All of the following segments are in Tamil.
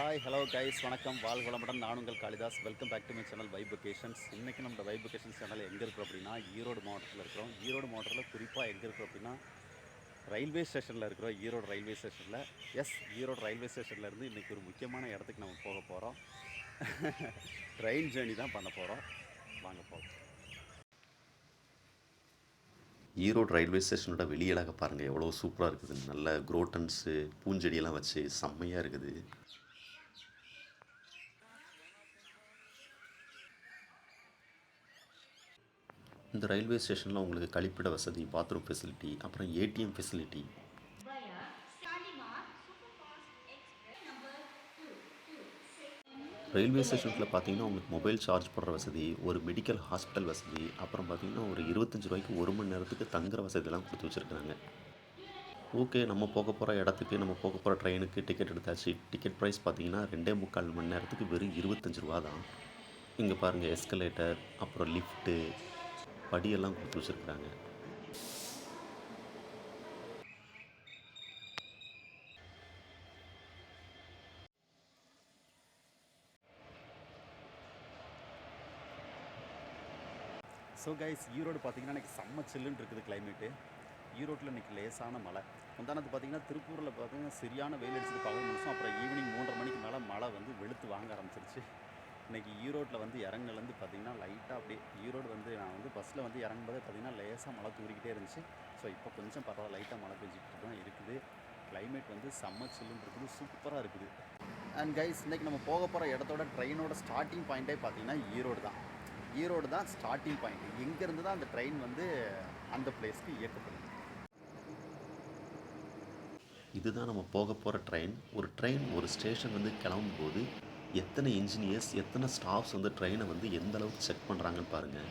ஹாய் ஹலோ கைஸ் வணக்கம். வாழ்வளமுடன் நான் உங்கள் Kalidas. Welcome back to my channel வைபுகேஷன்ஸ் இன்றைக்கி நம்ம வைபுகேஷன்ஸ் சேனல் எங்கே இருக்கிறோம் அப்படின்னா ஈரோடு மாவட்டத்தில் இருக்கிறோம். ஈரோடு மாவட்டத்தில் குறிப்பாக எங்கே இருக்கிறோம் அப்படின்னா ரயில்வே ஸ்டேஷனில் இருக்கிறோம். ஈரோடு ரயில்வே ஸ்டேஷனில் எஸ் ஈரோடு ரயில்வே ஸ்டேஷன்லேருந்து இன்றைக்கி ஒரு முக்கியமான இடத்துக்கு நம்ம போக போகிறோம் ட்ரெயின் ஜேர்னி தான் பண்ண போகிறோம் வாங்க போகிறோம் ஈரோடு ரயில்வே ஸ்டேஷனோட வெளியழக பாருங்கள் எவ்வளோ சூப்பராக இருக்குது. நல்ல குரோட்டன்ஸு பூஞ்செடியெல்லாம் வச்சு செம்மையாக இருக்குது. இந்த ரயில்வே ஸ்டேஷனில் உங்களுக்கு கழிப்பிட வசதி பாத்ரூம் ஃபெசிலிட்டி அப்புறம் ATM facility via Shalimar Superfast Express number 226. Railway ஸ்டேஷனில் பார்த்தீங்கன்னா உங்களுக்கு மொபைல் சார்ஜ் போடுற வசதி ஒரு மெடிக்கல் ஹாஸ்பிட்டல் வசதி அப்புறம் பார்த்தீங்கன்னா ஒரு இருபத்தஞ்சி ரூபாய்க்கு ஒரு மணி நேரத்துக்கு தங்குற வசதியெல்லாம் கொடுத்து வச்சுருக்காங்க. ஓகே நம்ம போக போகிற இடத்துக்கு நம்ம போக போகிற ட்ரெயினுக்கு டிக்கெட் எடுத்தாச்சு. டிக்கெட் ப்ரைஸ் பார்த்தீங்கன்னா ரெண்டே முக்கால் மணி நேரத்துக்கு வெறும் இருபத்தஞ்சி ரூபா தான் இங்கே பாருங்கள் எஸ்கலேட்டர் அப்புறம் லிஃப்ட்டு படியெல்லாம் கொடுத்து வச்சுருக்குறாங்க. ஸோ கைஸ் ஈரோடு பார்த்தீங்கன்னா இன்றைக்கி செம்ம சில்லுன்னு இருக்குது கிளைமேட்டு ஈரோட்டில் இன்றைக்கி லேசான மழை. முந்தானது பார்த்திங்கன்னா திருப்பூரில் பார்த்திங்கன்னா சரியான வெயில் அடிச்சது பகல் நிமிஷம் அப்புறம் ஈவினிங் மூன்றரை மணிக்கு மேலே மழை வந்து வெளுத்து வாங்க ஆரம்பிச்சிருச்சு. இன்றைக்கி ஈரோட்டில் வந்து இறங்குலேருந்து பார்த்திங்கன்னா லைட்டாக அப்படியே ஈரோடு வந்து நான் வந்து பஸ்ஸில் வந்து இறங்கும்போதே பார்த்தீங்கன்னா லேசாக மழை தூரிக்கிட்டே இருந்துச்சு. ஸோ இப்போ கொஞ்சம் பரவாயில்ல லைட்டாக மழை பெஞ்சிக்கிட்டு தான் இருக்குது. கிளைமேட் வந்து செம்ம சில்லுன்னு இருக்குது சூப்பராக இருக்குது. அண்ட் கைஸ் இன்றைக்கி நம்ம போக போகிற இடத்தோட ட்ரெயினோட ஸ்டார்டிங் பாயிண்ட்டே பார்த்திங்கன்னா ஈரோடு தான். ஈரோடு தான் ஸ்டார்டிங் பாயிண்ட் இங்கேருந்து தான் அந்த ட்ரெயின் வந்து அந்த பிளேஸ்க்கு இயக்கப்படுது. இதுதான் நம்ம போக போகிற ட்ரெயின் ஒரு ட்ரெயின் ஒரு ஸ்டேஷன் வந்து கிளம்பும்போது எத்தனை இன்ஜினியர்ஸ் எத்தனை ஸ்டாஃப்ஸ் வந்து ட்ரெயினை வந்து எந்த அளவுக்கு செக் பண்ணுறாங்கன்னு பாருங்கள்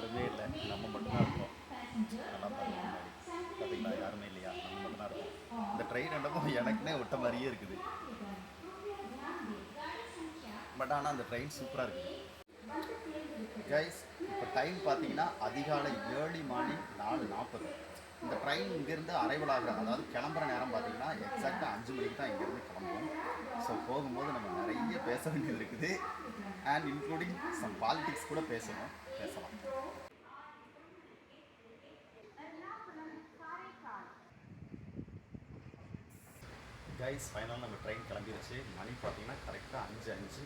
யாருமே இல்லை. நம்ம மட்டும்தான் இருக்கோம் நல்லா முன்னாடி பார்த்தீங்களா யாருமே இல்லையா? நம்ம மட்டும்தான் இருக்கோம் இந்த ட்ரெயின் என்னமோ எனக்குனே விட்ட மாதிரியே இருக்குது. பட் ஆனால் அந்த ட்ரெயின் சூப்பராக இருக்குது. கைஸ் இப்போ டைம் பார்த்தீங்கன்னா அதிகாலை ஏர்லி மார்னிங் நாலு நாற்பது. இந்த ட்ரெயின் இங்கேருந்து அரைவல் ஆகிற அதாவது கிளம்புற நேரம் பார்த்தீங்கன்னா எக்ஸாக்டாக அஞ்சு மணிக்கு தான் இங்கேருந்து கிளம்புவோம். ஸோ போகும்போது நம்ம நிறைய பேச வேண்டியது இருக்குது. அண்ட் இன்க்ளூடிங் சம் பாலிட்டிக்ஸ் கூட பேசணும். கைஸ் ஃபைனலாக நம்ம ட்ரெயின் கிளம்பிருச்சு. மணி பார்த்தீங்கன்னா கரெக்டாக அஞ்சு அஞ்சு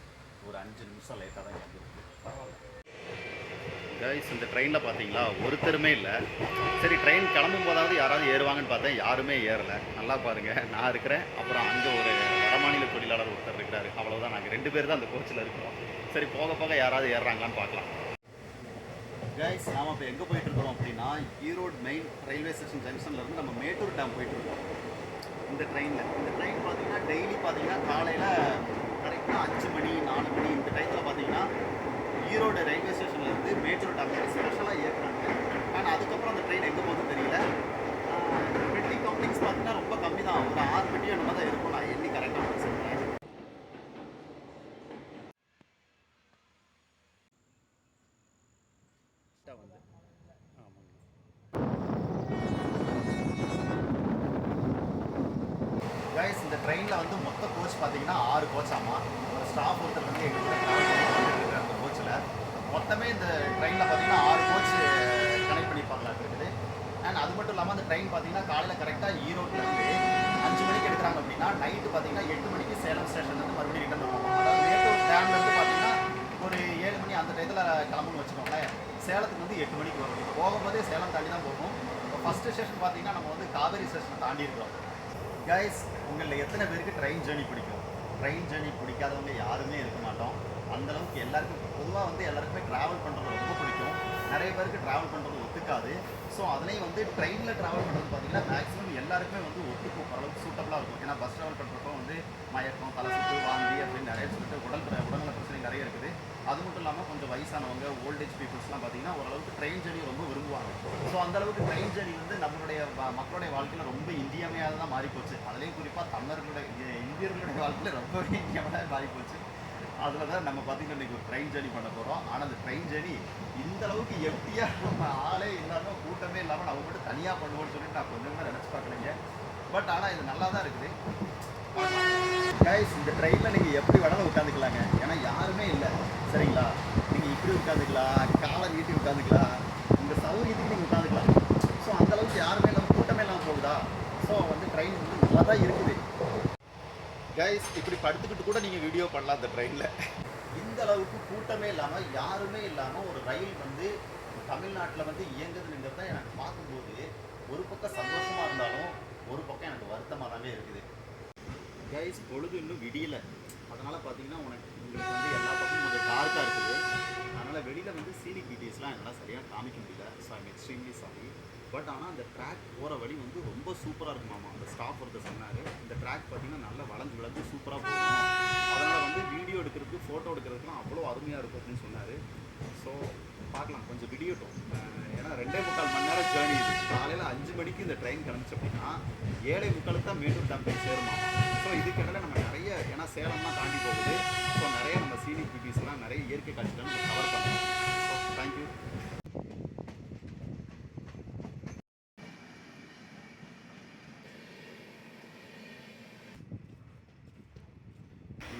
ஒரு அஞ்சு நிமிஷம் லேட்டாக தான் கிளம்பிருக்கு பரவாயில்ல. கைஸ் இந்த ட்ரெயினில் பார்த்தீங்களா ஒருத்தருமே இல்லை. சரி ட்ரெயின் கிளம்பும் போதாவது யாராவது ஏறுவாங்கன்னு பார்த்தேன். யாருமே ஏறலை. நல்லா பாருங்கள் நான் இருக்கிறேன். அப்புறம் அங்கே ஒரு வடமாநில தொழிலாளர் ஒருத்தர் இருக்கிறாரு. அவ்வளோதான் நாங்கள் ரெண்டு பேர் தான் அந்த கோச்சில் இருக்கிறோம். சரி போக போக யாராவது ஏறுறாங்களான்னு பார்க்கலாம். கைஸ் நாம் இப்போ எங்கே போயிட்டு இருக்கிறோம் அப்படின்னா ஈரோடு மெயின் ரயில்வே ஸ்டேஷன் ஜங்ஷன்ல இருந்து நம்ம மேட்டூர் டேம் போயிட்டு இருக்கோம். இந்த ட்ரெயினில் இந்த ட்ரெயின் பார்த்தீங்கன்னா டெய்லி பார்த்தீங்கன்னா காலையில் கரெக்டாக அஞ்சு மணி நாலு மணி இந்த டைத்தில் பார்த்தீங்கன்னா ஈரோடு ரயில்வே ஸ்டேஷனில் இருந்து மேட்டூர் டாக்டர் ஸ்பெஷலாக இயக்குறாங்க ஆனால் அதுக்கப்புறம் அந்த ட்ரெயின் எங்கே போகுதுன்னு தெரியல. பெட்டி கவுண்டிங்ஸ் பார்த்தீங்கன்னா ரொம்ப கம்மி தான் ஒரு ஆறு பெட்டி அந்த மாதிரி தான் இருக்கும் நான் எண்ணி கரெக்டாக சொல்கிறேன் வந்து ஆமாங்க கைஸ் இந்த ட்ரெயினில் வந்து மொத்த கோச் பார்த்தீங்கன்னா ஆறு கோச் ஒரு ஸ்டாஃப் ஒருத்தர் வந்து எங்கள் கூட ட்ராவல் அந்த கோச்சில் மொத்தமே இந்த ட்ரெயினில் பார்த்தீங்கன்னா ஆறு கோச் கனெக்ட் பண்ணியிருப்பாங்களா இருக்குது அண்ட் அது மட்டும் இல்லாமல் அந்த ட்ரெயின் பார்த்தீங்கன்னா காலையில் கரெக்டாக ஈரோட்லேருந்து அஞ்சு மணிக்கு எடுக்கிறாங்க அப்படின்னா நைட்டு பார்த்தீங்கன்னா எட்டு மணிக்கு சேலம் ஸ்டேஷன்லேருந்து மறுபடியும் ரிட்டர்ன் போகும் அதாவது மேட்டூர் டேம்லேருந்து பார்த்தீங்கன்னா ஒரு ஏழு மணி அந்த டயத்தில் கிளம்புன்னு வச்சுக்கோங்களேன். சேலத்துக்கு வந்து எட்டு மணிக்கு வரும். போகும்போதே சேலம் தாண்டி தான் போகும். இப்போ ஃபஸ்ட்டு ஸ்டேஷன் பார்த்தீங்கன்னா நம்ம வந்து காவேரி ஸ்டேஷனை தாண்டி இருக்கிறோம். கைஸ் உங்களில் எத்தனை பேருக்கு ட்ரெயின் ஜேர்னி பிடிக்கும்? ட்ரெயின் ஜேர்னி பிடிக்காதவங்க யாருமே இருக்க மாட்டோம். அந்தளவுக்கு எல்லாருக்கும் பொதுவாக வந்து எல்லாருக்குமே ட்ராவல் பண்ணுறது ரொம்ப பிடிக்கும். நிறைய பேருக்கு ட்ராவல் பண்ணுறது ஒத்துக்காது. ஸோ அதுலேயும் வந்து ட்ரெயினில் ட்ராவல் பண்ணுறது பார்த்தீங்கன்னா மேக்ஸிமம் எல்லாருக்குமே வந்து ஒத்துக்கும். ஓரளவுக்கு சூட்டபுளாக இருக்கும். ஏன்னா பஸ் ட்ராவல் பண்ணுறப்போ வந்து மயக்கம் தலை வாந்தி அப்படின்னு நிறைய சொல்லிட்டு உடல் உடல் நிறைய இருக்குது. அது மட்டும் இல்லாமல் கொஞ்சம் வயசானவங்க ஓல்டேஜ் பீப்புள்ஸ்லாம் பார்த்தீங்கன்னா ஓரளவுக்கு ட்ரெயின் ஜர்னி ரொம்ப விரும்புவாங்க. ஸோ அந்த அளவுக்கு ட்ரெயின் ஜர்னி வந்து நம்மளுடைய மக்களுடைய வாழ்க்கையில் ரொம்ப இந்தியமையாக தான் மாறிப்போச்சு. அதுலேயும் குறிப்பாக தமிழர்களுடைய இந்தியர்களுடைய வாழ்க்கையில் ரொம்பவே இன்றியமையாக மாறிப்போச்சு. அதில் தான் நம்ம பார்த்திங்கன்னா இன்றைக்கி ஒரு ட்ரெயின் ஜேர்னி பண்ண போகிறோம் ஆனால் அந்த ட்ரெயின் ஜேர்னி இந்த அளவுக்கு எப்படியாக நம்ம ஆளே இல்லாமல் கூட்டமே இல்லாமல் நம்ம மட்டும் தனியாக பண்ணுவோம்னு சொல்லிட்டு நான் கொஞ்சம் கூட நினச்சி பார்க்கலைங்க. பட் ஆனால் இது நல்லா தான் இருக்குது கைஸ் இந்த ட்ரெயினில் நீங்கள் எப்படி வேணாலும் உட்காந்துக்கலாங்க ஏன்னா யாருமே இல்லை. சரிங்களா? நீங்கள் இப்படி உட்காந்துக்கலாம் காலை நீட்டி உட்காந்துக்கலாம் இந்த சௌகரியத்துக்கு நீங்கள் உட்காந்துக்கலாம் ஸோ அந்தளவுக்கு யாருமே இல்லாமல் கூட்டமே இல்லாமல் போகுதா? ஸோ வந்து ட்ரெயின் வந்து நல்லா தான் இருக்குது. கைஸ் இப்படி படுத்துக்கிட்டு கூட நீங்கள் வீடியோ பண்ணலாம் அந்த ட்ரெயினில் இந்த அளவுக்கு கூட்டமே இல்லாமல் யாருமே இல்லாமல் ஒரு ரயில் வந்து தமிழ்நாட்டில் வந்து இயங்குதுங்கிறத எனக்கு பார்க்கும்போது ஒரு பக்கம் சந்தோஷமாக இருந்தாலும் ஒரு பக்கம் எனக்கு வருத்தமாக தானே இருக்குது. கைஸ் பொழுது இன்னும் விடியல. அதனால் பார்த்தீங்கன்னா உனக்கு உங்களுக்கு வந்து எல்லா பக்கமும் கொஞ்சம் டார்க்காக இருக்குது. அதனால் வெளியில் வந்து சீனிக் டீட்டெயில்ஸ்லாம் என்னால் சரியாக காமிக்க முடியல. So I'm extremely sorry but ஆனால் அந்த ட்ராக் போகிற வழி வந்து ரொம்ப சூப்பராக இருக்குமாமா அந்த ஸ்டாஃப் ஒருத்தர் சொன்னார் இந்த ட்ராக் பார்த்தீங்கன்னா நல்லா வளர்ந்து வளர்ந்து சூப்பராக போகும். அதனால் வந்து வீடியோ எடுக்கிறதுக்கு ஃபோட்டோ எடுக்கிறதுக்குலாம் அவ்வளோ அருமையாக இருக்கும் அப்படின்னு சொன்னார். ஸோ பார்க்கலாம். கொஞ்சம் விடியட்டும். ஏன்னா ரெண்டே முக்கால் மணி நேரம் ஜேர்னி இது. காலையில் அஞ்சு மணிக்கு இந்த ட்ரெயின் கிளம்பிச்சு அப்படின்னா ஏழை முக்காலுக்கு தான் மேட்டூர் டேம் போய் சேருமா. ஸோ இதுக்கிடையில நம்ம நிறைய ஏன்னா சேலம்லாம் தாண்டி போகுது. ஸோ நிறைய நம்ம சீனிக் பியூட்டிஸ்லாம் நிறைய இயற்கை காட்சிகள் நம்ம கவர் பண்ணலாம் ஸோ தேங்க்யூ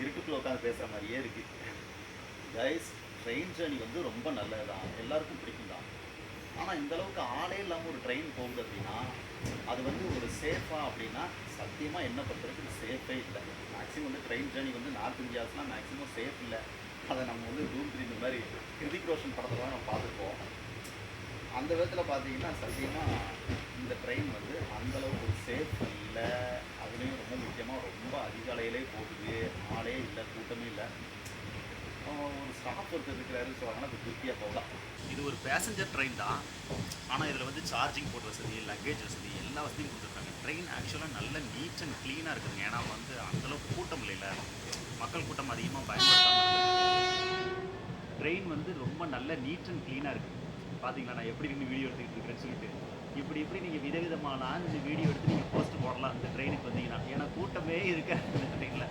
இருட்டுக்குள்ள உட்காந்து பேசுகிற மாதிரியே இருக்கு கைஸ் ட்ரெயின் ஜேர்னி வந்து ரொம்ப நல்லது தான் எல்லாருக்கும் பிடிக்கும் தான் ஆனால் இந்த அளவுக்கு ஆளே இல்லாமல் ஒரு ட்ரெயின் போகுது அப்படின்னா அது வந்து ஒரு சேஃபா அப்படின்னா சத்தியமாக என்ன பொறுத்தவரைக்கும் இது சேஃபே இல்லை. மேக்ஸிமம் வந்து ட்ரெயின் ஜேர்னி வந்து நார்த் இந்தியாஸ்லாம் மேக்ஸிமம் சேஃப் இல்லை. அதை நம்ம வந்து ரூம் த்ரீ இந்த மாதிரி கிருதிக் ரோஷன் படத்தில் நம்ம பார்த்துருப்போம் அந்த விதத்தில் பார்த்தீங்கன்னா சத்தியமாக இந்த ட்ரெயின் வந்து அந்த அளவுக்கு ஒரு சேஃப் இல்லை. அதுலேயும் ரொம்ப முக்கியமாக ரொம்ப அதிகாலையிலே போகுது. ஆளே இல்லை கூட்டமே இல்லை. ஒரு ஸ்டாஃப் ஒருத்தர் இருக்கிறாருன்னு ஸோ இப்போ திருப்தியாக போகலாம் இது ஒரு பேசஞ்சர் ட்ரெயின் தான். ஆனால் இதில் வந்து சார்ஜிங் போர்ட் வசதி லக்கேஜ் வசதி எல்லா வசதியும் கொடுத்துருக்காங்க. ட்ரெயின் ஆக்சுவலாக நல்ல நீட் அண்ட் க்ளீனாக இருக்குதுங்க. ஏன்னா வந்து அந்தளவுக்கு கூட்டம் இல்லைல்ல மக்கள் கூட்டம் அதிகமாக பயன்படுத்தாமல் ட்ரெயின் வந்து ரொம்ப நல்ல நீட் அண்ட் க்ளீனாக இருக்குது பார்த்தீங்களா நான் எப்படி நின்று வீடியோ எடுத்துக்கிட்டு இருக்கிறேன்னு சொல்லிட்டு. இப்படி இப்படி நீங்கள் விதவிதமான இந்த வீடியோ எடுத்து நீங்கள் போஸ்ட் போடலாம் இந்த ட்ரெயினுக்கு வந்தீங்கன்னா. ஏன்னா கூட்டமே இருக்க இந்த ட்ரெயினில்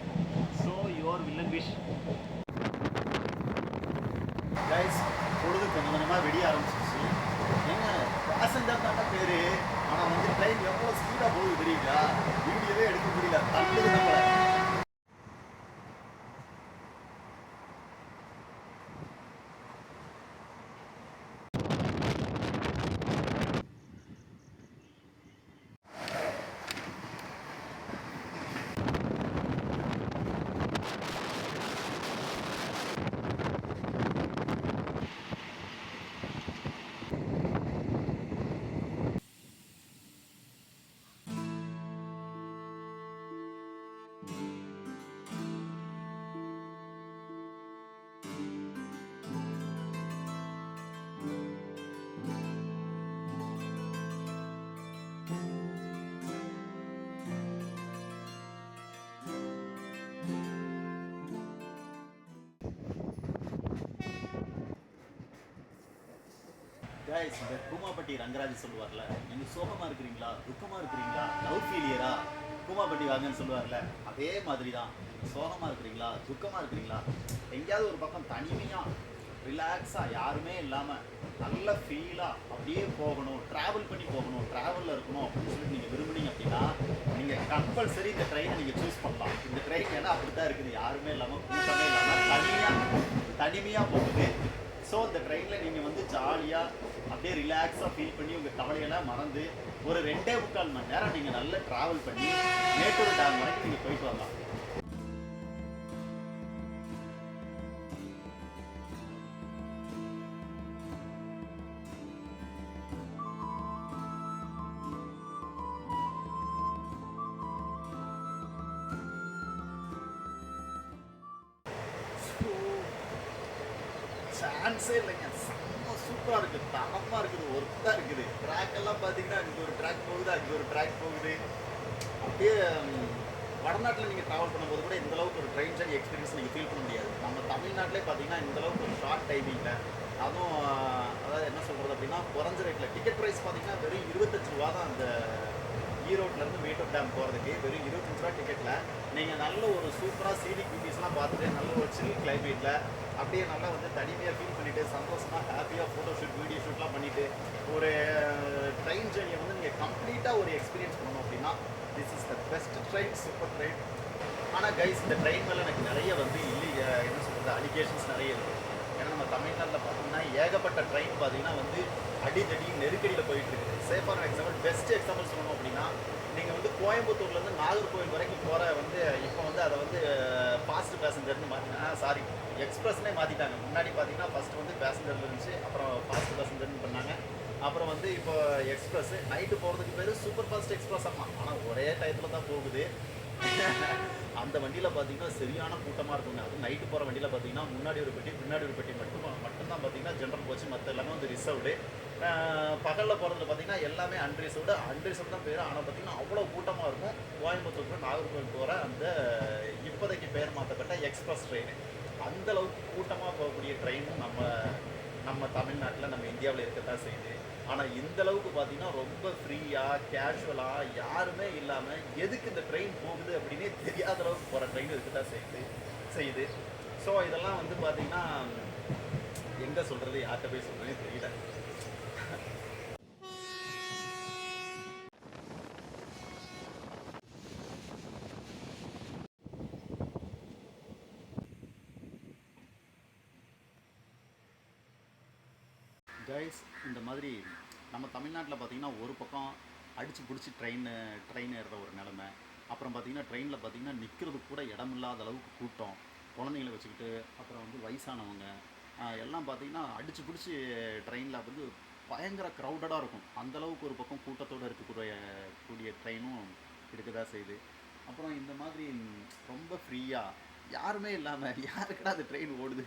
so your villain wish guys பொழுது கொஞ்சம் கொஞ்சமாக வெடிய ஆரம்பிச்சிச்சு ஏங்க பேசஞ்சர் தாண்டா பேர். ஆனால் வந்து ட்ரெயின் எவ்வளோ ஸ்பீடாக போகுது தெரியுங்களா? வீடியோவே எடுக்க முடியல. தள்ளுது நம்மளை கைஸ் இந்த ரங்கராஜ் சொல்லுவார்ல நீங்க சோகமா இருக்கிறீங்களா? துக்கமா இருக்கிறீங்களா? லவ் ஃபீலியரா பூமாப்பட்டி வாங்கன்னு சொல்லுவார்ல. அதே மாதிரி தான் சோகமா இருக்கிறீங்களா? துக்கமா இருக்கிறீங்களா? எங்கேயாவது ஒரு பக்கம் தனிமையா ரிலாக்ஸா யாருமே இல்லாம நல்ல ஃபீலா அப்படியே போகணும் டிராவல் பண்ணி போகணும் டிராவல்ல இருக்கணும் அப்படின்னு சொல்லி நீங்க விரும்புனீங்க அப்படின்னா நீங்க கம்பல்சரி இந்த ட்ரெயினை நீங்க சூஸ் பண்ணலாம். இந்த ட்ரெயின் ஏன்னா அப்படித்தான் இருக்குது. யாருமே இல்லாம கூட்டமே இல்லாம தனிமையா தனிமையா போகுது. ஸோ இந்த ட்ரெயினில் நீங்கள் வந்து ஜாலியாக அப்படியே ரிலாக்ஸாக ஃபீல் பண்ணி உங்கள் கவலையெல்லாம் மறந்து ஒரு ரெண்டே முக்கால் மணி நேரம் நீங்கள் நல்லா ட்ராவல் பண்ணி மேட்டூர் டேம் வரைக்கும் நீங்கள் போயிட்டு வரலாம். அப்படியே நல்லா வந்து தனிமையாக ஃபீல் பண்ணிவிட்டு சந்தோஷமாக ஹாப்பியாக ஃபோட்டோ ஷூட் வீடியோ ஷூட்லாம் பண்ணிவிட்டு ஒரு ட்ரெயின் ஜேர்னியை வந்து நீங்கள் கம்ப்ளீட்டாக ஒரு எக்ஸ்பீரியன்ஸ் பண்ணணும் அப்படின்னா this is the best train super train ஆனால் கைஸ் இந்த ட்ரெயின் மேலே எனக்கு நிறைய வந்து இல்லை என்ன சொல்கிறது அலிகேஷன்ஸ் நிறைய இருக்குது ஏன்னா நம்ம தமிழ்நாட்டில் பார்த்தோம்னா ஏகப்பட்ட ட்ரெயின் பார்த்தீங்கன்னா வந்து அடிதடி நெருக்கடியில் போயிட்டு இருக்குது சேஃபான எக்ஸாம்பிள் பெஸ்ட் எக்ஸாம்பிள் சொல்லணும் அப்படின்னா நீங்கள் வந்து கோயம்புத்தூர்லேருந்து நாகர்கோவில் வரைக்கும் போகிற வந்து இப்போ வந்து அதை வந்து ஃபாஸ்ட் பேசஞ்சர்னு மாற்றினா சாரி எக்ஸ்பிரஸ்னே மாற்றிட்டாங்க முன்னாடி பார்த்தீங்கன்னா ஃபஸ்ட்டு வந்து பேசஞ்சர் இருந்துச்சு அப்புறம் ஃபாஸ்ட் பேசஞ்சர்னு பண்ணாங்க. அப்புறம் வந்து இப்போ எக்ஸ்பிரஸ் நைட்டு போகிறதுக்கு பேர் சூப்பர் ஃபாஸ்ட் எக்ஸ்பிரஸ் ஆமாம் ஆனால் ஒரே டயத்தில் தான் போகுது. அந்த வண்டியில் பார்த்தீங்கன்னா சரியான கூட்டமாக இருக்குங்க. அது நைட்டு போகிற வண்டியில் பார்த்தீங்கன்னா முன்னாடி ஒரு பெட்டி பின்னாடி ஒரு பெட்டி மட்டும் மட்டும்தான் பார்த்தீங்கன்னா ஜென்ரல் கோச்சு மற்ற எல்லாமே வந்து ரிசர்வ்டு பகலில் போகிறதுல பார்த்தீங்கன்னா எல்லாமே அன்ரிசர்வ்டு அன்ரிசர்வ் தான் பேர். ஆனால் பார்த்தீங்கன்னா அவ்வளோ கூட்டமாக இருக்கும். கோயம்புத்தூர் to நாகர்கோவில் போகிற அந்த இப்போதைக்கு பேர் மாற்றப்பட்ட எக்ஸ்பிரஸ் ட்ரெயின் அந்த அளவுக்கு கூட்டமாக போகக்கூடிய ட்ரெயினும் நம்ம நம்ம தமிழ்நாட்டில் நம்ம இந்தியாவில் இருக்க தான் செய்யுது. ஆனால் இந்த அளவுக்கு பார்த்தீங்கன்னா ரொம்ப ஃப்ரீயாக கேஷுவலாக யாருமே இல்லாமல் எதுக்கு இந்த ட்ரெயின் போகுது அப்படின்னே தெரியாத அளவுக்கு போகிற ட்ரெயின் இருக்கத்தான் செய்யுது செய்யுது. ஸோ இதெல்லாம் வந்து பார்த்தீங்கன்னா எங்கே சொல்கிறது யார்கிட்ட போய் சொல்கிறதுன்னு தெரியல கைஸ் இந்த மாதிரி நம்ம தமிழ்நாட்டில் பார்த்திங்கன்னா ஒரு பக்கம் அடித்து பிடிச்சி ட்ரெயின் ட்ரெயின் ஏறுற ஒரு நிலமை. அப்புறம் பார்த்திங்கன்னா ட்ரெயினில் பார்த்தீங்கன்னா நிற்கிறது கூட இடமில்லாத அளவுக்கு கூட்டம். குழந்தைங்கள வச்சுக்கிட்டு அப்புறம் வந்து வயசானவங்க எல்லாம் பார்த்திங்கன்னா அடித்து பிடிச்சி ட்ரெயினில் வந்து பயங்கர க்ரௌடடாக இருக்கும். அந்தளவுக்கு ஒரு பக்கம் கூட்டத்தோடு இருக்கக்கூடிய கூடிய ட்ரெயினும் இருக்க தான் செய்யுது. அப்புறம் இந்த மாதிரி ரொம்ப ஃப்ரீயாக யாருமே இல்லாமல் யாருக்கடா அந்த ட்ரெயின் ஓடுது?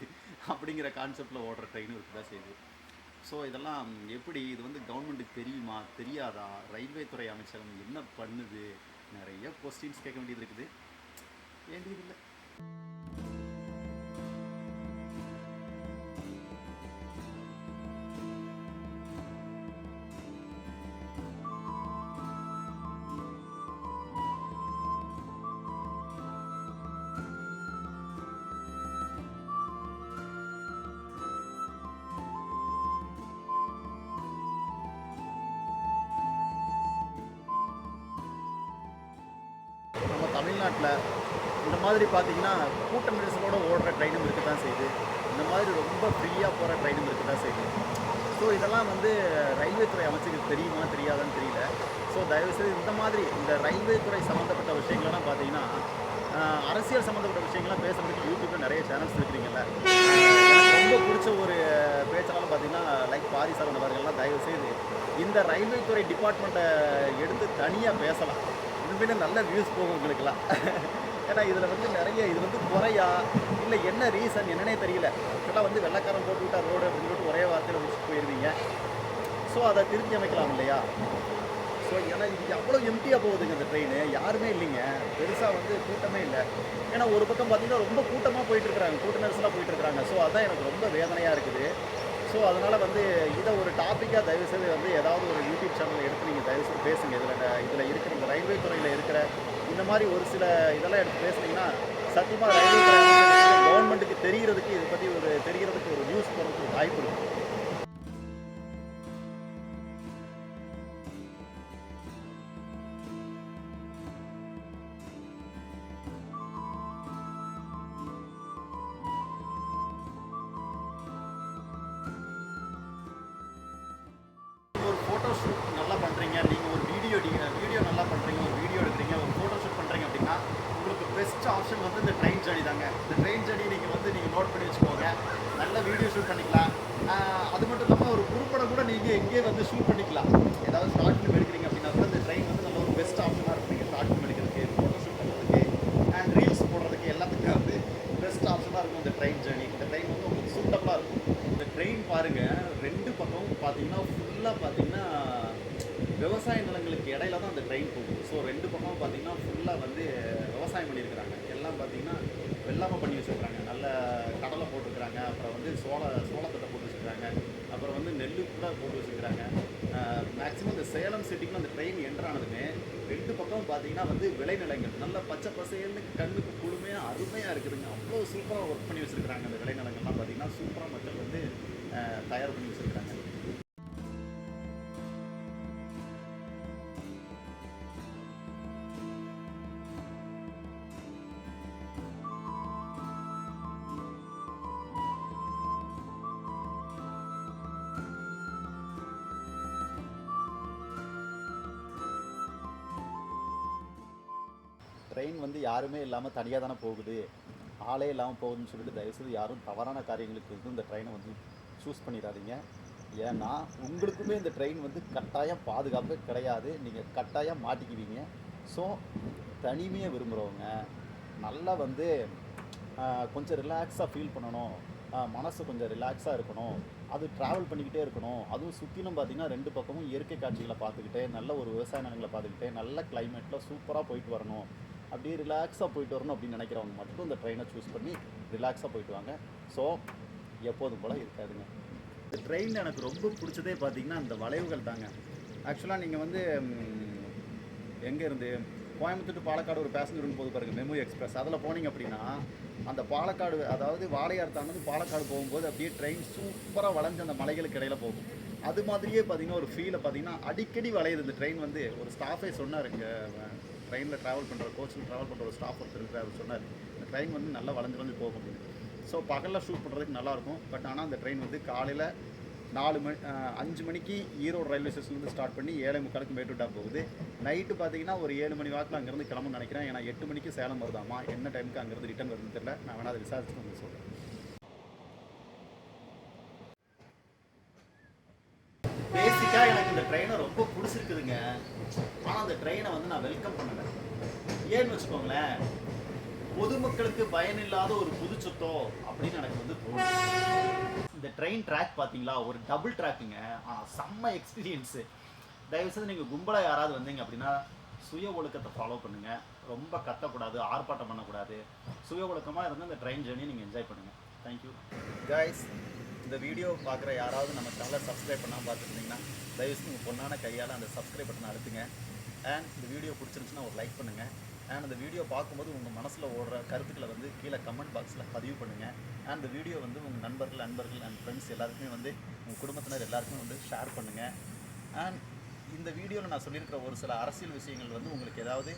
அப்படிங்கிற கான்செப்டில் ஓடுற ட்ரெயினும் இருக்கதா செய்யுது. ஸோ இதெல்லாம் எப்படி இது வந்து கவர்மெண்ட்டுக்கு தெரியுமா? தெரியாதா? ரயில்வே துறை அமைச்சகம் என்ன பண்ணுது? நிறைய கொஸ்டின்ஸ் கேட்க வேண்டியது இருக்குது. வேண்டியதில்லை தமிழ்நாட்டில் இந்த மாதிரி பார்த்தீங்கன்னா கூட்ட நெரிசலோடு ஓடுற ட்ரெயினும் இருக்க தான் செய்யுது. இந்த மாதிரி ரொம்ப ஃப்ரீயாக போகிற ட்ரெயினும் இருக்க தான் செய்யுது. ஸோ இதெல்லாம் வந்து ரயில்வே துறை அமைச்சருக்கு தெரியுமா தெரியாதான்னு தெரியல. ஸோ தயவுசெய்து இந்த மாதிரி இந்த ரயில்வே துறை சம்மந்தப்பட்ட விஷயங்கள்லாம் பார்த்தீங்கன்னா அரசியல் சம்மந்தப்பட்ட விஷயங்கள்லாம் பேசுகிறதுக்கு யூடியூப்பில் நிறைய சேனல்ஸ் இருக்கிறீங்கல்ல. ரொம்ப பிடிச்ச ஒரு பேச்சாலும் பார்த்தீங்கன்னா லைக் பாரிசாரன் அவர்கள்லாம் தயவுசெய்து இந்த ரயில்வே துறை டிபார்ட்மெண்ட்டை எடுத்து தனியாக பேசலாம். உண்மையிலே நல்ல வியூஸ் போகும் உங்களுக்குலாம் ஏன்னா இதில் வந்து நிறைய இது வந்து குறையா இல்லை என்ன ரீசன் என்னன்னே தெரியல. இதெல்லாம் வந்து வெள்ளக்காரன் போட்டு விட்டா ரோடு அப்படின்னு சொல்லிட்டு ஒரே வார்த்தையில் முடிச்சுட்டு போயிடுவீங்க ஸோ அதை திருத்தி அமைக்கலாம் இல்லையா? ஸோ ஏன்னா இது அவ்வளோ எம்டியாக போகுதுங்க இந்த ட்ரெயின் யாருமே இல்லைங்க. பெருசாக வந்து கூட்டமே இல்லை. ஏன்னா ஒரு பக்கம் பார்த்தீங்கன்னா ரொம்ப கூட்டமாக போயிட்டுருக்குறாங்க கூட்ட நெரிசலாக ஸோ அதான் எனக்கு ரொம்ப வேதனையாக இருக்குது. ஸோ அதனால் வந்து இதை ஒரு டாப்பிக்காக தயவுசெய்து வந்து ஏதாவது ஒரு யூடியூப் சேனல் எடுத்து நீங்கள் தயவுசெய்து பேசுங்க. இதில் இதில் இருக்கிற இந்த ரயில்வே துறையில் இருக்கிற இந்த மாதிரி ஒரு சில இதெல்லாம் எடுத்து பேசுனீங்கன்னா சத்தியமாக ரயில்வே துறை கவர்மெண்ட்டுக்கு தெரிகிறதுக்கு இதை பற்றி ஒரு தெரிகிறதுக்கு ஒரு நியூஸ் போகிறதுக்கு ஒரு வாய்ப்பு இருக்குது வந்து ஷூட் பண்ணிக்கலாம் ஏதாவது ஷார்ட் ஃபிலிம் எடுக்கிறீங்க அப்படின்னா கூட இந்த ட்ரெயின் வந்து நல்ல ஒரு பெஸ்ட் ஆப்ஷனாக இருக்கும் நீங்கள் ஷார்ட் ஃபிலிம் எடுக்கிறதுக்கு ஃபோட்டோ ஷூட் பண்ணுறதுக்கு அண்ட் ரீல்ஸ் போடுறதுக்கு எல்லாத்துக்குமே வந்து பெஸ்ட் ஆப்ஷனாக இருக்கும் இந்த ட்ரெயின் ஜர்னி இந்த ட்ரெயின் வந்து உங்களுக்கு சூட்டபுளாக இருக்கும் இந்த ட்ரெயின் பாருங்க ரெண்டு பக்கமும் பார்த்தீங்கன்னா ஃபுல்லாக பார்த்தீங்கன்னா விவசாய நிலங்களுக்கு இடையில தான் அந்த ட்ரெயின் போகுது ஸோ ரெண்டு பக்கமும் பார்த்தீங்கன்னா ஃபுல்லாக வந்து விவசாயம் பண்ணியிருக்கிறாங்க எல்லாம் பார்த்தீங்கன்னா வெள்ளாமை பண்ணி வச்சுருக்காங்க நல்ல கடலை போட்டு சோள சோளத்தட்டை போட்டு வச்சுருக்காங்க அப்புறம் வந்து நெல் கூட போட்டு வச்சுருக்காங்க மேக்ஸிமம் இந்த சேலம் சிட்டிக்குள்ள அந்த ட்ரெயின் என்ட்ரானதுமே ரெண்டு பக்கம் பார்த்தீங்கன்னா வந்து விளைநிலங்கள் நல்ல பச்சை பசேல்னு கண்ணுக்கு குளுமையாக அருமையாக இருக்குதுங்க அவ்வளோ சூப்பராக ஒர்க் பண்ணி வச்சுருக்காங்க அந்த விளைநிலங்கள்லாம் பார்த்தீங்கன்னா சூப்பராக மக்கள் வந்து அஹ், தயார் பண்ணி வச்சுருக்காங்க ட்ரெயின் வந்து யாருமே இல்லாமல் தனியாக தானே போகுது. ஆளே இல்லாமல் போகுதுன்னு சொல்லிட்டு தயவுசெய்து யாரும் தவறான காரியங்களுக்கு வந்து இந்த ட்ரெயினை வந்து சூஸ் பண்ணிடாதீங்க. ஏன்னா உங்களுக்குமே இந்த ட்ரெயின் வந்து கட்டாயம் பாதுகாப்பு கிடையாது. நீங்கள் கட்டாயம் மாட்டிக்குவீங்க. ஸோ தனிமையை விரும்புகிறவங்க நல்லா வந்து கொஞ்சம் ரிலாக்ஸாக ஃபீல் பண்ணணும். மனசு கொஞ்சம் ரிலாக்ஸாக இருக்கணும். அது ட்ராவல் பண்ணிக்கிட்டே இருக்கணும். அதுவும் சுற்றிலும் பார்த்தீங்கன்னா ரெண்டு பக்கமும் இயற்கை காட்சிகளை பார்த்துக்கிட்டே நல்ல ஒரு விவசாய நிலங்களை பார்த்துக்கிட்டே நல்ல கிளைமேட்டில் சூப்பராக போயிட்டு வரணும். அப்படியே ரிலாக்ஸாக போயிட்டு வரணும் அப்படின்னு நினைக்கிறவங்க மட்டும் இந்த ட்ரெயினை சூஸ் பண்ணி ரிலாக்ஸாக போயிட்டு வாங்க. ஸோ எப்போதும் போல் இருக்காதுங்க. இந்த ட்ரெயின் எனக்கு ரொம்ப பிடிச்சதே பார்த்தீங்கன்னா அந்த வளைவுகள் தாங்க. ஆக்சுவலாக நீங்கள் வந்து எங்கே இருந்து கோயம்புத்தூர் பாலக்காடு ஒரு பேசஞ்சர்னு போது பாருங்கள் மெமு எக்ஸ்பிரஸ் அதில் போனீங்க அப்படின்னா அந்த பாலக்காடு அதாவது வாழையார் தாண்டி பாலக்காடு போகும்போது அப்படியே ட்ரெயின் சூப்பராக வளைஞ்சு அந்த மலைகளுக்கு இடையில போகும். அது மாதிரியே பார்த்தீங்கன்னா ஒரு ஃபீலை பார்த்தீங்கன்னா அடிக்கடி வளையுது. இந்த ட்ரெயின் வந்து ஒரு ஸ்டாஃபே சொன்னார் இங்கே ட்ரெயினில் ட்ராவல் பண்ணுற கோச்சில் ட்ராவல் பண்ணுற ஒரு ஸ்டாஃப் ஒருத்தர் இருக்கிறார் அவர் சொன்னார் இந்த ட்ரெயின் வந்து நல்லா வளைஞ்சு வளைஞ்சு போகும். அப்படின்னு ஸோ பகலில் ஷூட் பண்ணுறதுக்கு நல்லாயிருக்கும். பட் ஆனால் அந்த ட்ரெயின் வந்து காலையில் நாலு மணி அஞ்சு மணிக்கு ஈரோடு ரயில்வே ஸ்டேஷன்லேருந்து ஸ்டார்ட் பண்ணி ஏழை முக்காலுக்கு மேட்டூர் போகுது. நைட்டு பார்த்தீங்கன்னா ஒரு ஏழு மணி வாக்கில் அங்கேருந்து கிளம்புன்னு நினைக்கிறேன். ஏன்னா எட்டு மணிக்கு சேலம் வருதாமா? என்ன டைமுக்கு அங்கேருந்து ரிட்டர்ன் வருதுன்னு தெரியல. நான் வேணால் அதை விசாரிச்சுட்டு உங்களுக்கு சொல்கிறேன் பேசிக்காக எனக்கு இந்த ட்ரெயினை ரொம்ப பிடிச்சிருக்குதுங்க. ஆனால் அந்த ட்ரெயினை வந்து நான் வெல்கம் பண்ணலை. ஏன்னு வச்சுக்கோங்களேன். பொதுமக்களுக்கு பயனில்லாத ஒரு புது சுத்தம் அப்படின்னு எனக்கு வந்து இந்த ட்ரெயின் ட்ராக் பார்த்தீங்களா? ஒரு டபுள் ட்ராக்குங்க ஆனால் செம்ம எக்ஸ்பீரியன்ஸு தயவுசெய்து நீங்கள் கும்பலாக யாராவது வந்தீங்க அப்படின்னா சுய ஒழுக்கத்தை ஃபாலோ பண்ணுங்கள் ரொம்ப கத்தக்கூடாது ஆர்ப்பாட்டம் பண்ணக்கூடாது. சுய ஒழுக்கமாக இருந்து இந்த ட்ரெயின் ஜேர்னி நீங்கள் என்ஜாய் பண்ணுங்கள் தேங்க்யூ கைஸ் இந்த வீடியோ பார்க்குற யாராவது நம்ம சேனலை சப்ஸ்கிரைப் பண்ணாமல் பார்த்துருந்தீங்கன்னா தயவுசெய்து உங்கள் பொண்ணான கையால் அந்த சப்ஸ்கிரைப் பட்டனை அழுத்துங்க. அண்ட் இந்த வீடியோ பிடிச்சிருந்துச்சுன்னா ஒரு லைக் பண்ணுங்கள் அண்ட் அந்த வீடியோ பார்க்கும்போது உங்கள் மனசில் ஓடுற கருத்துக்களை வந்து கீழே கமெண்ட் பாக்ஸில் பதிவு பண்ணுங்கள் அண்ட் அந்த வீடியோ வந்து உங்கள் நண்பர்கள் நண்பர்கள் அண்ட் ஃப்ரெண்ட்ஸ் எல்லாருக்குமே வந்து உங்கள் குடும்பத்தினர் எல்லாருக்குமே வந்து ஷேர் பண்ணுங்கள் அண்ட் இந்த வீடியோவில் நான் சொல்லியிருக்கிற ஒரு சில அரசியல் விஷயங்கள் வந்து உங்களுக்கு ஏதாவது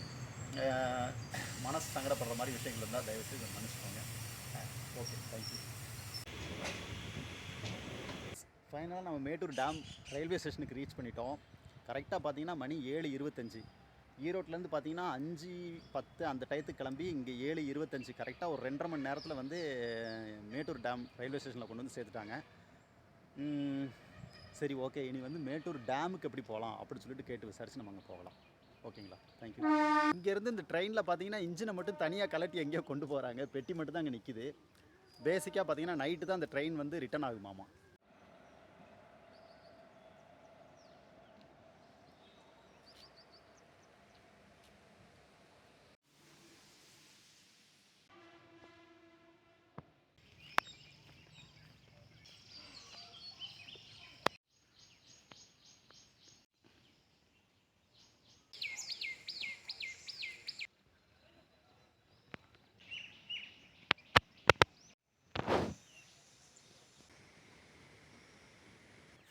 மனசு சங்கடப்படுற மாதிரி விஷயங்கள் இருந்தால் தயவுசெய்து இதை மன்னிச்சுக்கோங்க. ஓகே தேங்க்யூ ஃபைனலாக நம்ம மேட்டூர் டேம் ரயில்வே ஸ்டேஷனுக்கு ரீச் பண்ணிட்டோம். கரெக்டாக பார்த்தீங்கன்னா மணி ஏழு இருபத்தஞ்சி. ஈரோட்லேருந்து பார்த்தீங்கன்னா அஞ்சு பத்து அந்த டயத்துக்கு கிளம்பி இங்கே ஏழு இருபத்தஞ்சி கரெக்டாக ஒரு ரெண்டரை மணி நேரத்தில் வந்து மேட்டூர் டேம் ரயில்வே ஸ்டேஷனில் கொண்டு வந்து சேர்த்துட்டாங்க. சரி ஓகே. இனி வந்து மேட்டூர் டேமுக்கு எப்படி போகலாம் அப்படின்னு சொல்லிட்டு கேட்டு விசாரிச்சு நம்ம அங்கே போகலாம். ஓகேங்களா? தேங்க்யூ இங்கேருந்து இந்த ட்ரெயினில் பார்த்தீங்கன்னா இன்ஜினை மட்டும் தனியாக கலட்டி எங்கேயோ கொண்டு போகிறாங்க பெட்டி மட்டும் தான் அங்கே நிற்கிது பேசிக்காக பார்த்தீங்கன்னா நைட்டு தான் அந்த ட்ரெயின் வந்து ரிட்டர்ன் ஆகுமாமா?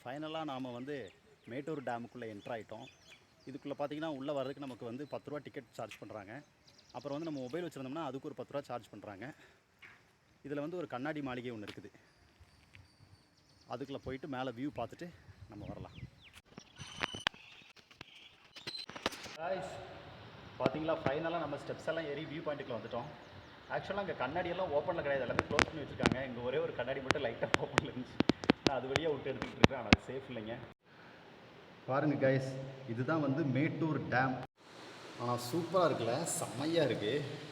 ஃபைனலாக நாம் வந்து மேட்டூர் டேமுக்குள்ளே என்ட்ரு ஆகிட்டோம் இதுக்குள்ளே பார்த்தீங்கன்னா உள்ளே வர்றதுக்கு நமக்கு வந்து பத்து ரூபா டிக்கெட் சார்ஜ் பண்ணுறாங்க அப்புறம் வந்து நம்ம மொபைல் வச்சுருந்தோம்னா அதுக்கு ஒரு பத்து ரூபா சார்ஜ் பண்ணுறாங்க இதில் வந்து ஒரு கண்ணாடி மாளிகை ஒன்று இருக்குது. அதுக்குள்ளே போயிட்டு மேலே வியூ பார்த்துட்டு நம்ம வரலாம். பார்த்தீங்களா ஃபைனலாக நம்ம ஸ்டெப்ஸ் எல்லாம் ஏறி வியூ பாயிண்ட்டுக்குள்ள வந்துட்டோம். ஆக்சுவலாக அங்கே கண்ணாடியெல்லாம் ஓப்பனில் கிடையாது. எல்லாமே க்ளோஸ் பண்ணி வச்சுருக்காங்க. இங்கே ஒரே ஒரு கண்ணாடி மட்டும் லைட்டாக ஓப்பனில் இருந்துச்சு. நான் அது வழியாக விட்டு எடுத்துக்கிட்டு இருக்கிறேன் ஆனால் அது சேஃப் இல்லைங்க. பாருங்கள் கைஸ் இதுதான் வந்து மேட்டூர் டேம் ஆனால் சூப்பராக இருக்குல்ல. செம்மையாக இருக்குது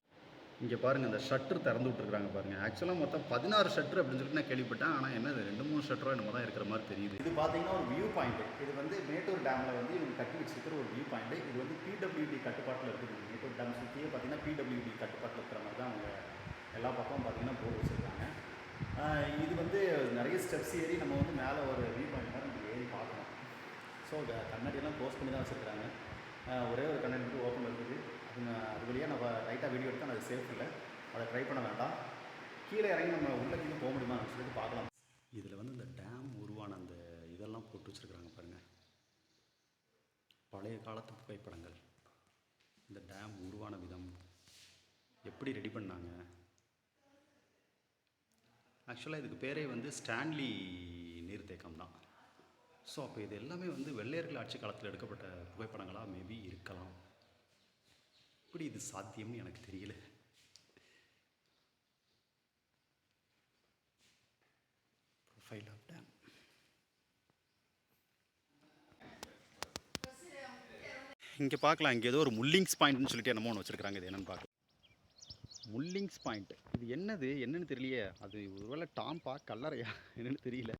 இங்கே பாருங்கள் இந்த ஷட்டர் திறந்து விட்டுருக்காங்க பாருங்கள் ஆக்சுவலாக மொத்தம் பதினாறு ஷட்டர் அப்படின்னு சொல்லிட்டு நான் கேள்விப்பட்டேன். ஆனால் என்ன ரெண்டு மூணு ஷட்டரோ என்னமோ தான் இருக்கிற மாதிரி தெரியுது. இது பார்த்தீங்கன்னா ஒரு வியூ பாயிண்ட் இது வந்து மேட்டூர் டேமில் வந்து இவங்க கட்டி வச்சிருக்கிற ஒரு வியூ பாயிண்ட் இது வந்து பிடபிள்யூடி கட்டுப்பாட்டில் இருக்குது. மேட்டூர் டேம் சுற்றியே பார்த்தீங்கன்னா பிடபிள்யூடி கட்டுப்பாட்டில் இருக்கிற மாதிரி தான் அவங்க எல்லா பக்கமும் பார்த்தீங்கன்னா போர்டு வச்சுருக்காங்க. இது வந்து நிறைய ஸ்டெப்ஸ் ஏறி நம்ம வந்து மேலே ஒரு வியூ பாயிண்ட் நம்ம ஏறி பார்க்கணும். ஸோ கண்ணாடியெல்லாம் க்ளோஸ் பண்ணி தான் வச்சுருக்காங்க ஒரே ஒரு கண்ணாடி மட்டும் ஓப்பன் இருக்குது அது அது வழியாக நம்ம லைட்டாக வீடியோ எடுத்தால் அது சேஃப் இல்லை அதை ட்ரை பண்ண வேண்டாம். கீழே இறங்கி நம்ம உள்ளே கீழே போக முடியுமா சொல்லிட்டு பார்க்கலாம். இதில் வந்து இந்த டேம் உருவான அந்த இதெல்லாம் போட்டு வச்சுருக்குறாங்க பாருங்கள் பழைய காலத்து புகைப்படங்கள். இந்த டேம் உருவான விதம் எப்படி ரெடி பண்ணாங்க? ஆக்சுவலாக இதுக்கு பேரே வந்து ஸ்டான்லி நீர்த்தேக்கம் தான். ஸோ அப்போ இது எல்லாமே வந்து வெள்ளையர்கள் ஆட்சி காலத்தில் எடுக்கப்பட்ட புகைப்படங்களாக மேபி இருக்கலாம். இப்படி இது சாத்தியம்னு எனக்கு தெரியல. ப்ரொஃபைல் ஆஃப் டேம் இங்கே பார்க்கலாம். இங்கே ஏதோ ஒரு முல்லிங்ஸ் பாயிண்ட்னு சொல்லிட்டு என்னமோ ஒன்று வச்சுருக்காங்க இது என்னன்னு பார்க்கலாம். முல்லிங்ஸ் பாயிண்ட். இது என்னது? என்னன்னு தெரியலையே. அது ஒருவேளை டாம்பா கல்லறையா? என்னன்னு தெரியல.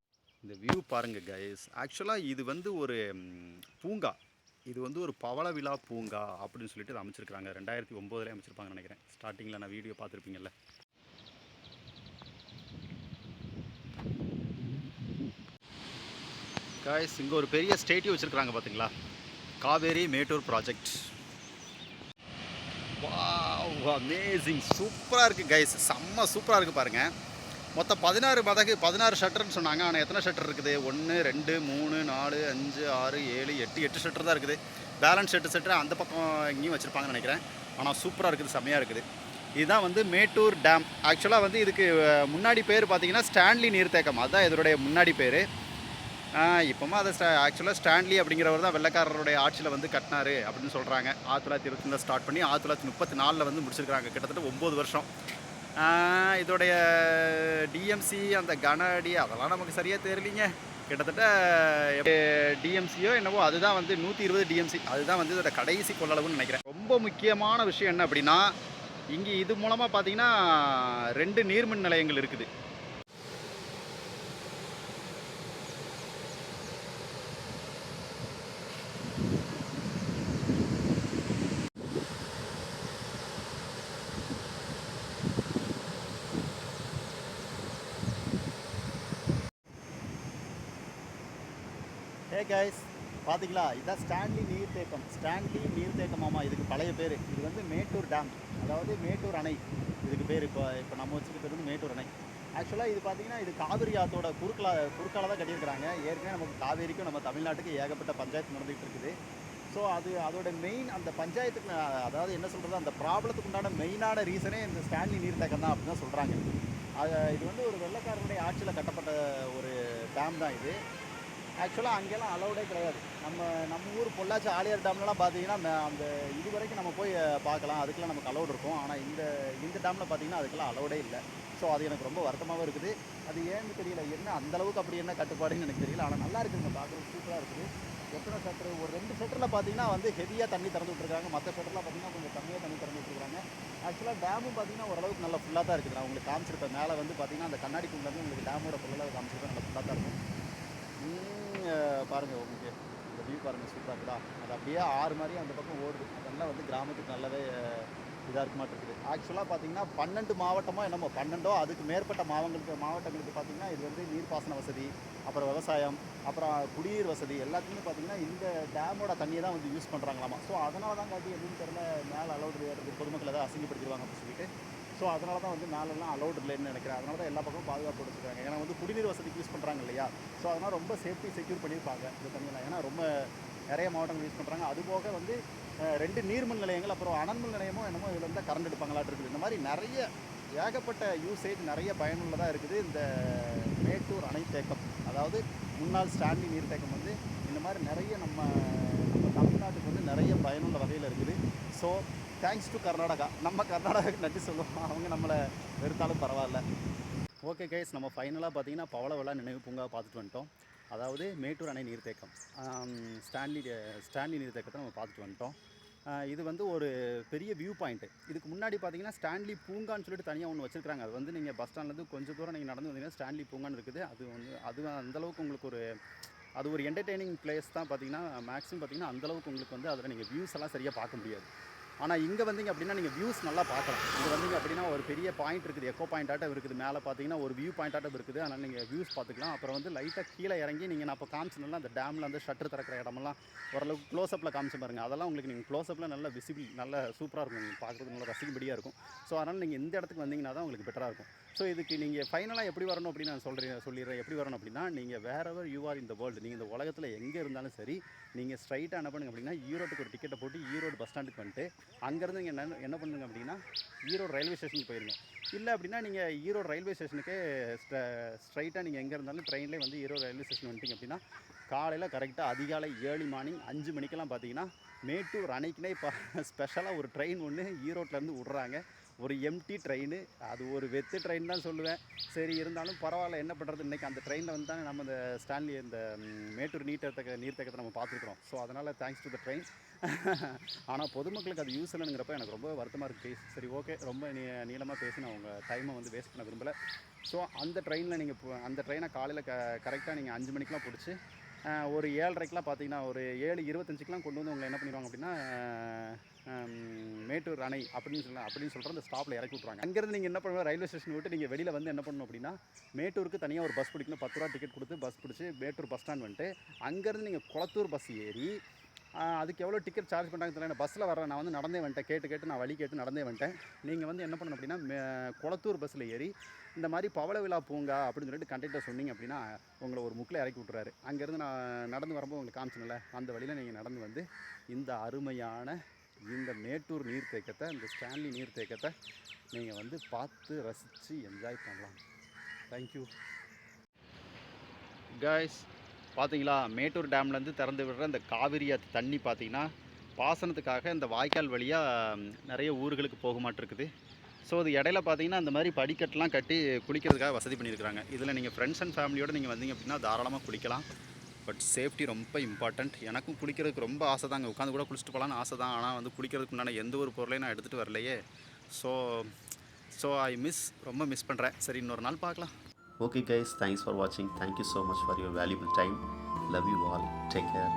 இந்த வியூ பாருங்க கைஸ் ஆக்சுவலாக இது வந்து ஒரு பூங்கா. இது வந்து ஒரு பவள விழா பூங்கா அப்படின்னு சொல்லிட்டு இதை அமைச்சிருக்காங்க ரெண்டாயிரத்தி ஒம்போதுல அமைச்சிருப்பாங்கன்னு நினைக்கிறேன். ஸ்டார்டிங்கில் நான் வீடியோ பார்த்துருப்பீங்கல்ல. காய்ஸ் இங்கே ஒரு பெரிய ஸ்டேட்டியூ வச்சுருக்காங்க பார்த்தீங்களா Kaveri Mettur project wow amazing சூப்பராக இருக்குது கைஸ் செம்ம சூப்பராக இருக்குது பாருங்கள் மொத்தம் பதினாறு மதகு பதினாறு ஷட்டர்னு சொன்னாங்க. ஆனால் எத்தனை ஷட்டர் இருக்குது? ஒன்று ரெண்டு மூணு நாலு அஞ்சு ஆறு ஏழு எட்டு எட்டு ஷட்டர் தான் இருக்குது. பேலன்ஸ் எட்டு ஷட்டர் அந்த பக்கம் இங்கேயும் வச்சுருப்பாங்கன்னு நினைக்கிறேன். ஆனால் சூப்பராக இருக்குது செம்மையாக இருக்குது. இதுதான் வந்து மேட்டூர் டேம் ஆக்சுவலாக வந்து இதுக்கு முன்னாடி பேர் பார்த்தீங்கன்னா ஸ்டான்லி நீர்த்தேக்கம். அதுதான் இதனுடைய முன்னாடி பேர். இப்போமா அதை ஸ்டா ஆக்சுவலாக ஸ்டான்லி அப்படிங்கிறவர் தான் வெள்ளைக்காரருடைய ஆட்சியில் வந்து கட்டினாரு அப்படின்னு சொல்கிறாங்க ஆயிரத்தி தொள்ளாயிரத்தி இருபத்தி ஸ்டார்ட் பண்ணி ஆயிரத்தி தொள்ளாயிரத்தி முப்பத்தி நாலில் வந்து முடிச்சிருக்காங்க கிட்டத்தட்ட ஒம்பது வருஷம். இதோடைய டிஎம்சி அந்த கன அடி அதெல்லாம் நமக்கு சரியாக தெரியலிங்க. கிட்டத்தட்ட டிஎம்சியோ என்னவோ அதுதான் வந்து நூற்றி இருபது டிஎம்சி அதுதான் வந்து இதோட கடைசி கொள்ளளவுன்னு நினைக்கிறேன். ரொம்ப முக்கியமான விஷயம் என்ன அப்படின்னா இங்கே இது மூலமாக பார்த்தீங்கன்னா ரெண்டு நீர்மின் நிலையங்கள் இருக்குது ஹே கைஸ் பார்த்தீங்களா இதான் ஸ்டான்லி நீர்த்தேக்கம். ஸ்டான்லி நீர்த்தேக்கமாமா இதுக்கு பழைய பேர். இது வந்து மேட்டூர் டேம். அதாவது மேட்டூர் அணை. இதுக்கு பேர் இப்போ இப்போ நம்ம வச்சுருக்கிறது வந்து மேட்டூர் அணை. ஆக்சுவலாக இது பார்த்தீங்கன்னா இது காவிரி ஆத்தோட குறுக்கலா குறுக்கால தான் கட்டியிருக்கிறாங்க. ஏற்கனவே நமக்கு காவேரிக்கும் நம்ம தமிழ்நாட்டுக்கு ஏகப்பட்ட பஞ்சாயத்து நடந்துகிட்டு இருக்குது. ஸோ அது அதோட மெயின் அந்த பஞ்சாயத்துக்கு அதாவது என்ன சொல்கிறது அந்த ப்ராப்ளத்துக்கு உண்டான மெயினான ரீசனே இந்த ஸ்டான்லி நீர்த்தேக்கம் தான் அப்படின்னு தான் சொல்கிறாங்க அது இது வந்து ஒரு வெள்ளைக்காரருடைய ஆட்சியில் கட்டப்பட்ட ஒரு டேம் தான் இது. ஆக்சுவலாக அங்கெல்லாம் அலௌடே கிடையாது. நம்ம நம்ம ஊர் பொள்ளாச்சி ஆலியார் டேம்லலாம் பார்த்தீங்கன்னா அந்த இது வரைக்கும் நம்ம போய் பார்க்கலாம். அதுக்கெல்லாம் நமக்கு அலௌட் இருக்கும். ஆனால் இந்த இந்த டேமில் பார்த்தீங்கன்னா அதுக்கெல்லாம் அலௌடே இல்லை. ஸோ அது எனக்கு ரொம்ப வருத்தமாகவும் இருக்குது. அது ஏன்னு தெரியல. என்ன அந்தளவுக்கு அப்படி என்ன கட்டுப்பாடுன்னு எனக்கு தெரியல. ஆனால் நல்லா இருக்குதுங்க. பார்க்குறது சூப்பராக இருக்குது. எத்தனை ஷட்டர் ஒரு ரெண்டு ஷட்டரில் பார்த்தீங்கன்னா வந்து ஹெவியாக தண்ணி திறந்து விட்ருக்காங்க மற்ற ஷட்டரில் பார்த்தீங்கன்னா கொஞ்சம் கம்மியாக தண்ணி திறந்து விட்ருக்காங்க ஆக்சுவலாக டேமும் பார்த்தீங்கன்னா ஓரளவுக்கு நல்லா ஃபுல்லாக தான் இருக்குது. நான் உங்களுக்கு காமிச்சிருப்பேன். மேலே வந்து பார்த்தீங்கன்னா அந்த கண்ணாடி குண்டு உங்களுக்கு டேமோட ஃபுல்லாக காமிச்சிருப்பேன். நல்லா ஃபுல்லாக தான் இருக்கும். பாருங்கள் உங்களுக்கு. வியூ பாருங்கள் சூப்பராக இருக்குதா அது அப்படியே ஆறு மாதிரி அந்த பக்கம் ஓடுது. அதெல்லாம் வந்து கிராமத்துக்கு நல்லாவே இதாக இருக்க மாட்டேங்குது. ஆக்சுவலாக பார்த்தீங்கன்னா பன்னெண்டு மாவட்டமோ என்னமோ பன்னெண்டோ அதுக்கு மேற்பட்ட மாவங்களுக்கு மாவட்டங்களுக்கு பார்த்தீங்கன்னா இது வந்து நீர்ப்பாசன வசதி அப்புறம் விவசாயம் அப்புறம் குடிநீர் வசதி எல்லாத்துக்குமே பார்த்தீங்கன்னா இந்த டேமோட தண்ணியை தான் வந்து யூஸ் பண்ணுறாங்களாமா ஸோ அதனால தான் காட்டி எதுவும் தெரியல மேலே அளவுக்கு ஏறது பொதுமக்கள் ஏதாவது அசிங்கப்படுத்திடுவாங்க அப்படின்னு சொல்லிட்டு ஸோ அதனால தான் வந்து மேலெல்லாம் அலௌட் இல்லைன்னு நினைக்கிறேன். அதனால தான் எல்லா பக்கமும் பாதுகாப்பு கொடுத்துருக்காங்க. ஏன்னா வந்து குடிநீர் வசதிக்கு யூஸ் பண்ணுறாங்க இல்லையா? ஸோ அதனால் ரொம்ப சேஃப்டி செக்யூர் பண்ணியிருப்பாங்க இந்த தண்ணியெல்லாம். ஏன்னா ரொம்ப நிறைய மாவட்டங்கள் யூஸ் பண்ணுறாங்க அதுபோக வந்து ரெண்டு நீர்மின் நிலையங்கள் அப்புறம் அனல்மின் நிலையமும் என்னமோ இதில் இருந்தால் கரண்ட் எடுப்பாங்களாட்டு இருக்குது. இந்த மாதிரி நிறைய ஏகப்பட்ட யூசேஜ் நிறைய பயனுள்ளதாக இருக்குது. இந்த மேட்டூர் அணை தேக்கம் அதாவது முன்னாள் ஸ்டாண்டிங் நீர் தேக்கம் வந்து இந்த மாதிரி நிறைய நம்ம நம்ம தமிழ்நாட்டுக்கு வந்து நிறைய பயனுள்ள வகையில் இருக்குது. ஸோ தேங்க்ஸ் டு கர்நாடகா நம்ம கர்நாடகாவுக்கு நன்றி சொல்லுவோம்? அவங்க நம்மளை வெறுத்தாலும் பரவாயில்ல. ஓகே கைஸ் நம்ம ஃபைனலாக பார்த்தீங்கன்னா பவளவிழா நினைவு பூங்கா பார்த்துட்டு வந்துட்டோம். அதாவது மேட்டூர் அணை நீர்த்தேக்கம். ஸ்டான்லி ஸ்டான்லி நீர்த்தேக்கத்தை நம்ம பார்த்துட்டு வந்துட்டோம். இது வந்து ஒரு பெரிய வியூ பாயிண்ட்டு இதுக்கு முன்னாடி பார்த்தீங்கன்னா ஸ்டான்லி பூங்கான்னு சொல்லிட்டு தனியாக ஒன்று வச்சுருக்காங்க அது வந்து நீங்கள் பஸ் ஸ்டாண்ட்லேருந்து கொஞ்சம் தூரம் நீங்கள் நடந்து வந்தீங்கன்னா ஸ்டான்லி பூங்கான்னு இருக்குது. அது வந்து அது அந்தளவுக்கு உங்களுக்கு ஒரு அது ஒரு என்டர்டெய்னிங் பிளேஸ் தான் பார்த்தீங்கன்னா மேக்ஸிமம் பார்த்தீங்கன்னா அந்தளவுக்கு உங்களுக்கு வந்து அதில் நீங்கள் வியூஸ் எல்லாம் சரியாக பார்க்க முடியாது. ஆனால் இங்கே வந்தீங்க அப்படின்னா நீங்கள் வியூஸ் நல்லா பார்க்கலாம். இங்கே வந்தீங்க அப்படின்னா ஒரு பெரிய பாயிண்ட் இருக்குது எக்கோ பாயிண்ட் ஆட்டம் இருக்குது. மேலே பார்த்தீங்கன்னா ஒரு வியூ பாயிண்ட் ஆட்டம் இருக்குது. அதனால் நீங்கள் வியூஸ் பார்த்துக்கலாம். அப்புறம் வந்து லைட்டாக கீழே இறங்கி நீங்கள் நான் இப்போ காமிச்சனால அந்த டேமில் அந்த ஷட்டர் திறக்கிற இடமெல்லாம் ஓரளவுக்கு க்ளோஸ்அப்பில் காமிச்சு பாருங்க. அதெல்லாம் உங்களுக்கு நீங்கள் க்ளோஸ்அப்பில் நல்ல விசிபிள் நல்ல சூப்பராக இருக்கும். நீங்கள் பார்க்குறதுக்கு நல்லா ரசிக்கும்படியாக இருக்கும். ஸோ அதனால் நீங்கள் இந்த இடத்துக்கு வந்தீங்கன்னா தான் உங்களுக்கு பெட்டராக இருக்கும். ஸோ இதுக்கு நீங்கள் ஃபைனலாக எப்படி வரணும் அப்படின்னு நான் சொல்கிறேன் சொல்லிடுறேன். எப்படி வரணும் அப்படின்னா நீங்கள் வேற எவர் யூ ஆர் இந்த வேர்ல்டு நீங்கள் இந்த உலகத்தில் எங்கே இருந்தாலும் சரி நீங்கள் ஸ்ட்ரைட்டாக என்ன பண்ணுங்க அப்படின்னா ஈரோட்டுக்கு ஒரு டிக்கெட்டை போட்டு ஈரோடு பஸ் ஸ்டாண்டுக்கு வந்துட்டு அங்கேருந்து நீங்கள் என்ன என்ன பண்ணுங்க அப்படின்னா ஈரோடு ரயில்வே ஸ்டேஷனுக்கு போயிருங்க. இல்லை அப்படின்னா நீங்கள் ஈரோடு ரயில்வே ஸ்டேஷனுக்கு ஸ்ட்ரைட்டாக நீங்கள் எங்கே இருந்தாலும் ட்ரெயின்லேயே வந்து ஈரோடு ரயில்வே ஸ்டேஷன் வந்துட்டீங்க அப்படின்னா காலையில் கரெக்டாக அதிகாலை ஏழு மார்னிங் அஞ்சு மணிக்கெல்லாம் பார்த்தீங்கன்னா மேட்டூர் அன்னைக்குனே இப்போ ஸ்பெஷலாக ஒரு ட்ரெயின் ஒன்று ஈரோட்லேருந்து விட்றாங்க. ஒரு எம்டி ட்ரெயின் அது ஒரு வெத்து ட்ரெயின் தான் சொல்லுவேன். சரி இருந்தாலும் பரவாயில்ல என்ன பண்ணுறது இன்றைக்கி அந்த ட்ரெயினில் வந்து தானே நம்ம இந்த ஸ்டான்லி இந்த மேட்டூர் நீர்த்தக்க நீர்த்தக்கத்தை நம்ம பார்த்துருக்குறோம். ஸோ அதனால் தேங்க்ஸ் டு த ட்ரெயின் ஆனால் பொதுமக்களுக்கு அது யூஸ் இல்லைங்கிறப்ப எனக்கு ரொம்ப வருத்தமாக இருக்குது சரி ஓகே ரொம்ப நீ நீளமாக பேசி நான் உங்கள் டைமை வந்து வேஸ்ட் பண்ண விரும்பலை. ஸோ அந்த ட்ரெயினில் நீங்கள் அந்த ட்ரெயினை காலையில் க கரெக்டாக நீங்கள் அஞ்சு மணிக்கெலாம் பிடிச்சி ஒரு ஏழரைக்கெலாம் பார்த்தீங்கன்னா ஒரு ஏழு இருபத்தஞ்சுக்கெலாம் கொண்டு வந்து உங்களை என்ன பண்ணிடுவாங்க அப்படின்னா மேட்டூர் அணை அப்படின்னு சொல்லலாம் அப்படின்னு சொல்கிற அந்த ஸ்டாப்பில் இறக்கி விட்ருவாங்க அங்கேருந்து நீங்கள் என்ன பண்ணுவோம் ரயில்வே ஸ்டேஷன் விட்டு நீங்கள் வெளியில் வந்து என்ன பண்ணணும் அப்படின்னா மேட்டூருக்கு தனியாக ஒரு பஸ் பிடிக்கணும். பத்து ரூபா டிக்கெட் கொடுத்து பஸ் பிடிச்சி மேட்டூர் பஸ் ஸ்டாண்ட் வந்துட்டு அங்கேருந்து நீங்கள் குளத்தூர் பஸ் ஏறி அதுக்கு எவ்வளோ டிக்கெட் சார்ஜ் பண்ணுறாங்க தெரியல. பஸ்ஸில் வர நான் வந்து நடந்தே வந்துட்டேன். கேட்டு கேட்டு நான் வழி கேட்டு நடந்தே வந்துட்டேன். நீங்கள் வந்து என்ன பண்ணணும் அப்படின்னா மே- குளத்தூர் பஸ்ஸில் ஏறி இந்த மாதிரி பவள விழா பூங்கா அப்படின்னு சொல்லிட்டு கண்டக்டர் சொன்னீங்க அப்படின்னா உங்களை ஒரு முக்கில் இறக்கி விட்றாரு அங்கேருந்து நான் நடந்து வரும்போது உங்களுக்கு காமிச்சினல அந்த வழியில் நீங்கள் நடந்து வந்து இந்த அருமையான இந்த மேட்டூர் நீர்த்தேக்கத்தை இந்த ஸ்டான்லி நீர்த்தேக்கத்தை நீங்கள் வந்து பார்த்து ரசித்து என்ஜாய் பண்ணலாம். தேங்க்யூ கைஸ் பார்த்தீங்களா மேட்டூர் டேம்லேருந்து திறந்து விடுற இந்த காவிரி ஆத்து தண்ணி பார்த்தீங்கன்னா பாசனத்துக்காக இந்த வாய்க்கால் வழியாக நிறைய ஊர்களுக்கு போக மாட்டிருக்குது. ஸோ அது இடையில பார்த்தீங்கன்னா அந்த மாதிரி படிக்கட்டெலாம் கட்டி குளிக்கிறதுக்காக வசதி பண்ணியிருக்கிறாங்க. இதில் நீங்கள் ஃப்ரெண்ட்ஸ் அண்ட் ஃபேமிலியோடு நீங்கள் வந்தீங்க அப்படின்னா தாராளமாக குளிக்கலாம். பட் சேஃப்டி ரொம்ப இம்பார்ட்டண்ட் எனக்கும் குளிக்கிறதுக்கு ரொம்ப ஆசை தாங்க உட்காந்து கூட குளிச்சுட்டு போகலான்னு ஆசை தான் ஆனால் வந்து குளிக்கிறதுக்கு உண்டான எந்த ஒரு பொருளையும் நான் எடுத்துகிட்டு வரலையே. ஸோ ஸோ ஐ மிஸ் ரொம்ப மிஸ் பண்ணுறேன் சரி இன்னொரு நாள் பார்க்கலாம். ஓகே கைஸ் தேங்க்ஸ் ஃபார் வாட்சிங் thank you so much for your valuable time love you all take care.